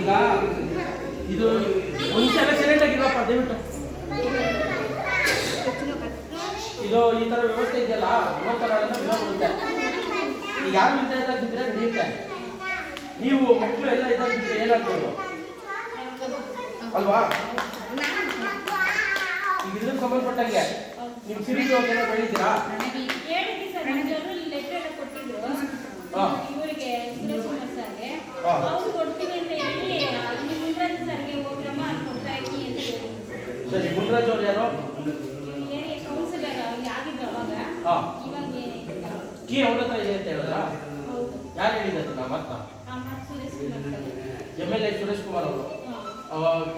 ಈಗ ಇದು ಒಂದು ಎಲ್ಲ ಸೈಲೆಂಟ್ ಆಗಿರಪ್ಪ ದಯವಿಟ್ಟು. ಇದು ಈ ತರ ವ್ಯವಸ್ಥೆ ಇದೆಯಲ್ಲ ಬರುತ್ತೆ ಈಗ ಯಾರು ಇಲ್ಲದೆ ಇದ್ದಾಗಿದ್ರೆ ನಡೆಯುತ್ತೆ ನೀವು ಮಕ್ಕಳು ಎಲ್ಲ ಇದ್ದಾಗಿದ್ರೆ ಏನಾಗ್ಬೋದು ಅಲ್ವಾ? ಹಾ. ನೀವು ಮುನ್ರಾಜ್ ಇದ್ದೀನಿ ಅಂತ ಹೇಳಿದ್ರು. ಸರಿ ಗುಂಡ್ರಾಜ್ ಅವ್ರು ಯಾರು? ಏನೇ ಕೌನ್ಸಿಲರ್ ಅವ್ರಿಗೆ ಆಗಿದ್ರು ಅವಾಗ? ಹಾ. ಇವಾಗ ಏನಿಲ್ಲ. ಕೀ ಅವ್ರ ಹತ್ರ ಇದೆ ಅಂತ ಹೇಳಿದ್ರ? ಹೌದು. ಯಾರು ಹೇಳಿದ್ರು ನಮ್ಮ ಅರ್ಥ ಆ ಮಾತು Suresh Kumar M L A Suresh Kumar ಅವರು.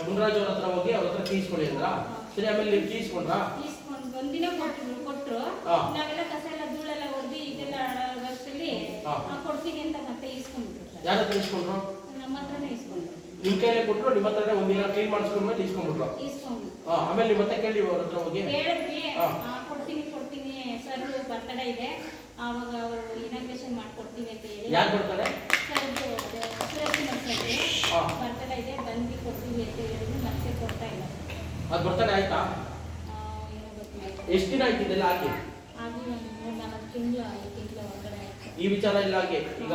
ಮುನ್ರಾಜ್ ಅವ್ರ ಹತ್ರ ಹೋಗಿ ಅವ್ರ ಹತ್ರ ಕೀಸ್ಕೊಳ್ಳಿ ಅಂದ್ರ? ಸರಿ ಆಮೇಲೆ ನೀವು ಕೀಸ್ಕೊಂಡ್ರಾ ಇಸ್ಕೊಂಡು ಒಂದಿನ ಕೊಟ್ಟರು ಕೊಟ್ಟರು ಹಾ. ನಾವೆಲ್ಲ ಕಸ ಎಲ್ಲ ಧೂಳೆಲ್ಲ ಹೊಡೆದು ಇದೆಲ್ಲ ವರ್ಷದಲ್ಲಿ ಹಾ. ಕೊಡ್ತೀನಿ ಅಂತ ಮತ್ತೆ ಇಸ್ಕೊಂಡ್ಬಿಟ್ರು ಸರ್ ಯಾರ ಹತ್ರ ಇಸ್ಕೊಂಡ್ರು ನಮ್ಮ ಹತ್ರನೇ ಇಸ್ಕೊಂಡ್ರು ನಿಮ್ ಕೈಲೇ ಕೊಟ್ರು ನಿಮ್ಮ ಹತ್ರನೇ ಒಂದಿನ ಕ್ಲೀನ್ ಮಾಡಿಸ್ಕೊಂಡ್ಮೇಲೆ ಇಸ್ಕೊಂಡ್ಬಿಟ್ರು? ಇಸ್ಕೊಂಡ್ರು ಹಾ ಆಮೇಲೆ ನೀವು ಮತ್ತೆ ಕೇಳಿ ಅವ್ರ ಹತ್ರ ಹೋಗಿ. ಹೇಳಿದ್ವಿ ಹಾ. ಆ, ಕೊಡ್ತೀನಿ ಕೊಡ್ತೀನಿ ಸರ್ ಬರ್ತಡೇ ಇದೆ. ಆವಾಗ ಅವರು ಇನಾಗ್ರೇಷನ್ ಮಾಡ್ಕೊಡ್ತೀನಿ ಅಂತ ಹೇಳಿ. ಯಾರು ಬರ್ತಾರೆ ಸರ್ದು ಸುರೇಶ್ ಕುಮಾರ್ ಸರ್ಗೆ ಹಾ. ಬರ್ತಡೇ ಇದೆ ಬಂದು ಕೊಡ್ತೀವಿ ಅಂತ ಹೇಳಿದ್ರು ಮತ್ತೆ ಕೊಡ್ತಾ ಇಲ್ಲ ಅದು ಬರ್ತಾನೆ ಆಯ್ತಾ? ಎಷ್ಟು ದಿನ ಆಯ್ತು ಇದೆಲ್ಲ ಆಗಿ ಈ ವಿಚಾರ ಇಲ್ಲ ಹಾಗೆ. ಈಗ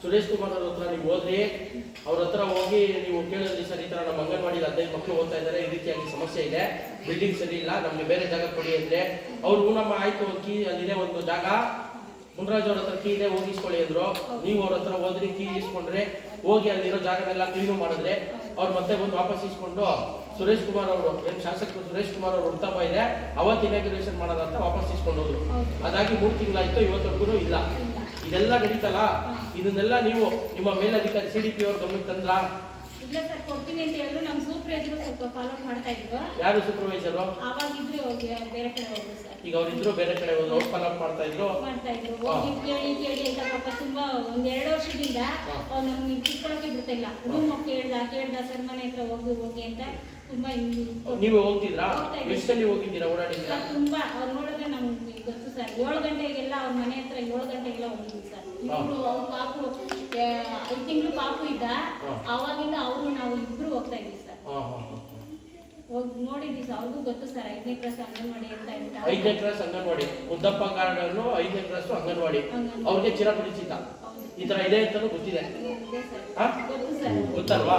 ಸುರೇಶ್ ಕುಮಾರ್ ಅವ್ರ ಹತ್ರ ನೀವು ಹೋದ್ರಿ ಅವ್ರ ಹತ್ರ ಹೋಗಿ ನೀವು ಕೇಳಿದ್ರಿ ಸರ್ ಈ ತರ ನಮ್ಮ ಅಂಗನವಾಡಿ ಹದಿನೈದು ಮಕ್ಕಳು ಓದ್ತಾ ಇದ್ದಾರೆ ಈ ರೀತಿಯಾಗಿ ಸಮಸ್ಯೆ ಇದೆ ಬಿಲ್ಡಿಂಗ್ ಸರಿ ಇಲ್ಲ ನಮ್ಗೆ ಬೇರೆ ಜಾಗ ಕೊಡಿ ಅಂದ್ರೆ ಅವ್ರು ನಮ್ಮ ಆಯ್ತು ಕೀ ಅಲ್ಲಿದೆ ಒಂದು ಜಾಗ. ಮುನ್ರಾಜ್ ಅವ್ರ ಹತ್ರ ಕೀ ಇದೆ ಹೋಗಿ ಇಸ್ಕೊಳ್ಳಿ ಅಂದ್ರು. ನೀವು ಅವ್ರ ಹತ್ರ ಹೋದ್ರಿ ಕೀ ಇಸ್ಕೊಂಡ್ರೆ ಹೋಗಿ ಅಲ್ಲಿರೋ ಜಾಗನೆಲ್ಲ ಕ್ಲೀನು ಮಾಡಿದ್ರೆ ಅವ್ರು ಮತ್ತೆ ಬಂದು ವಾಪಸ್ ಇಸ್ಕೊಂಡು ಸುರೇಶ್ ಕುಮಾರ್ ಅವರು ಏನ್ ಶಾಸಕರು ಸುರೇಶ್ ಕುಮಾರ್ ಅವರು ಉಡ್ತಾ ಇದೆ ಅವತ್ತು ಇನಾಗ್ರೇಷನ್ ಮಾಡೋದಂತ ವಾಪಸ್ ಇಸ್ಕೊಂಡು ಹೋದ್ರು ಅದಾಗಿ ಮೂರು ತಿಂಗಳಾಯ್ತು ಇವತ್ತವರೆಗೂ ಇಲ್ಲ. ಇಲ್ಲ. ಇದೆಲ್ಲ ನಡೀತಲ್ಲ? ಇದನ್ನೆಲ್ಲ ನೀವು ನಿಮ್ಮ ಮೇಲಧಿಕಾರಿ ಸಿ ಡಿ ಪಿ ಅವ್ರ ಗಮನಕ್ಕೆ ತಂದ್ರ? ಸ್ವಲ್ಪ ಫಾಲೋ ಮಾಡ್ತಾ ಇದ್ರು. ಯಾರು ಸೂಪರ್ವೈಸರು ಹೋಗಿ ಬೇರೆ ಕಡೆ ಹೋದ್ರು ಸರ್. ಈಗ ಅವ್ರಿದ್ರು ಬೇರೆ ಕಡೆ ಹೋದ್ರು ಅವ್ರು ಫಾಲೋ ಮಾಡ್ತಾ ಇದ್ರು? ಮಾಡ್ತಾ ಇದ್ರು. ಹೋಗಿ ಕೇಳಿ ಕೇಳಿ ಅಂತ ಪಾಪ ತುಂಬಾ ಒಂದ್ ಎರಡು ವರ್ಷದಿಂದ ಅವ್ರು ನಮ್ಗೆ ಕಿತ್ಕೊಳಕ್ಕೆ ಬಿಡ್ತಿಲ್ಲ. ರೂಮ್ ಕೇಳ್ದ ಕೇಳ್ದ ಸರ್ ಮನೆ ಹತ್ರ ಹೋಗಿ ಹೋಗಿ ಅಂತ ತುಂಬಾ ನೀವು ಹೋಗ್ತಿದ್ರಾ. ಎಷ್ಟಲ್ಲಿ ಹೋಗಿದ್ದೀರಾ ಓಡಾಡಿದ್ದೀರಾ ತುಂಬಾ ಅವ್ರು ನೋಡಿದ್ರೆ ನಮ್ಗೆ ಗೊತ್ತು ಸರ್. ಏಳು ಗಂಟೆಗೆಲ್ಲ ಅವ್ರ ಮನೆ ಹತ್ರ ಏಳು ಗಂಟೆಗೆಲ್ಲ ಹೋಗಿದ್ವಿ ಸರ್. ಇಬ್ರು ಅವ್ರ ಪಾಪು ಐದು ತಿಂಗಳು ಪಾಪು ಇದ್ದ. ಅವಾಗಿಂದ ಅವರು ನಾವು ಇಬ್ರು ಹೋಗ್ತಾ ಇದ್ವಿ ಸರ್ ಹೋಗಿ ನೋಡಿದ್ವಿ ಸರ್ ಅವ್ರಿಗೂ ಗೊತ್ತು ಸರ್ ಐದನೇ ಕ್ಲಾಸ್ ಅಂಗನವಾಡಿ ಅಂತ ಹೇಳ್ತಾ ಐದನೇ ಕ್ಲಾಸ್ ಅಂಗನವಾಡಿ. ಮುದ್ದಪ್ಪ ಕಾರಣರು ಐದನೇ ಕ್ಲಾಸ್ ಅಂಗನವಾಡಿ. ಅವ್ರಿಗೆ ಚಿರಪರಿಚಿತ ಈ ತರ ಇದೆ ಅಂತಲೂ ಗೊತ್ತಿದೆ. ಗೊತ್ತಲ್ವಾ?